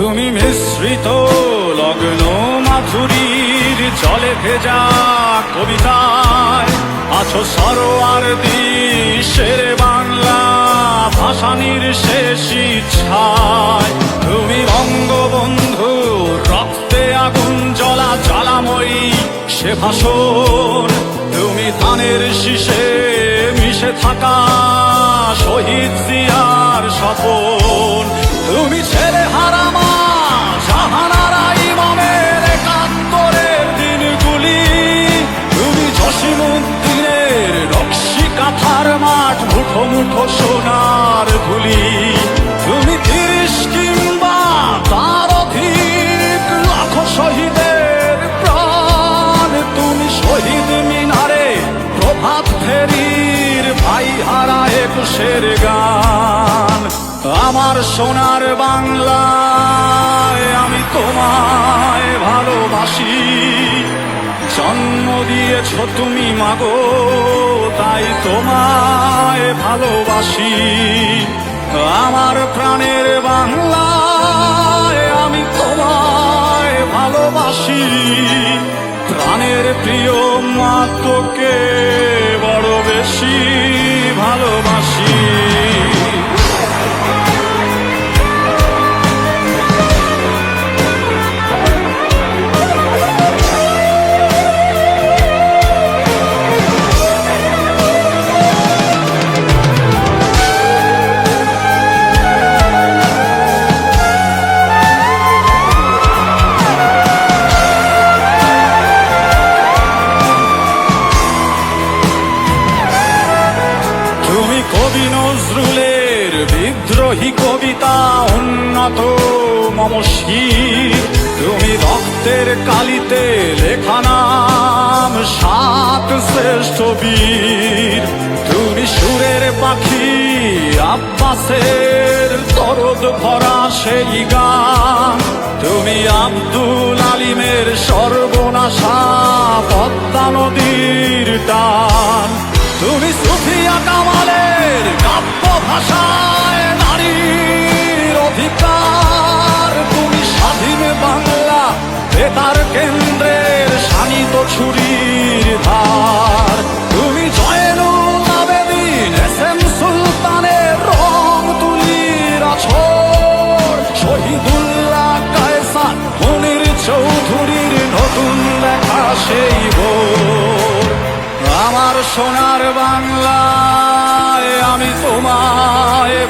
তুমি মিশ্রিত লগ্ন মাধুরীর চলে ভেজা কবিতায় আছো সরোয়ার দিশের বাংলা ভাসানির শেষ ইচ্ছায় তুমি বঙ্গবন্ধু, রক্তে আগুন জ্বলা জ্বালাময়ী সে ভাষণ। তুমি ধানের শীষে মিশে থাকা শহীদ জিয়ার স্বপন। তুমি প্রভাত ফেরির ভাই হারা একুশের গান। আমার সোনার বাংলায় আমি তোমায় ভালোবাসি। জন্ম দিয়েছ তুমি মাগো, তাই তোমায় ভালোবাসি। আমার প্রাণের বাংলায় আমি তোমায় ভালোবাসি। প্রাণের প্রিয় মা তোকে তুমি কবি নজরুলের বিদ্রোহী কবিতা উন্নত মমশীর তুমি রক্তের কালিতে লেখা নাম সাত শ্রেষ্ঠ বীর। তুমি সুরের পাখি আব্বাসের তরদ ভরা সেই গান। তুমি আব্দুল আলিমের সর্বনাশা পদ্মা নদীর টান। তুমি সুফিয়া কামালের কাব্য ভাষায় নারীর অধিকার। তুমি স্বাধীন বাংলা, বেতার কেন্দ্রের শানিত ছুরির ধার। তুমি জয়নুল আবেদিন, এস এম সুলতানের রং তুলির আছর। শহীদুল্লাহ কায়সান মনির চৌধুরীর নতুন লেখা সেই ভোর আমার সোনার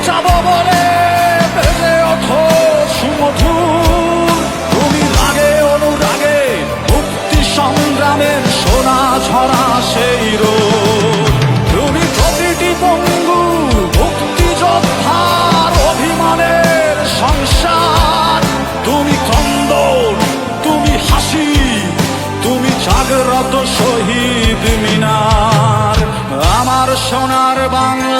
বাঁচাবো বলে বেজে ওঠো সংগ্রামের সোনা ছড়া সেই রোদ। তুমি প্রতিটি পঙ্গু, মুক্তি যোদ্ধার অভিমানের সংসার। তুমি কন্দন তুমি হাসি, তুমি জাগ্রত শহীদ মিনার। আমার সোনার বাংলায়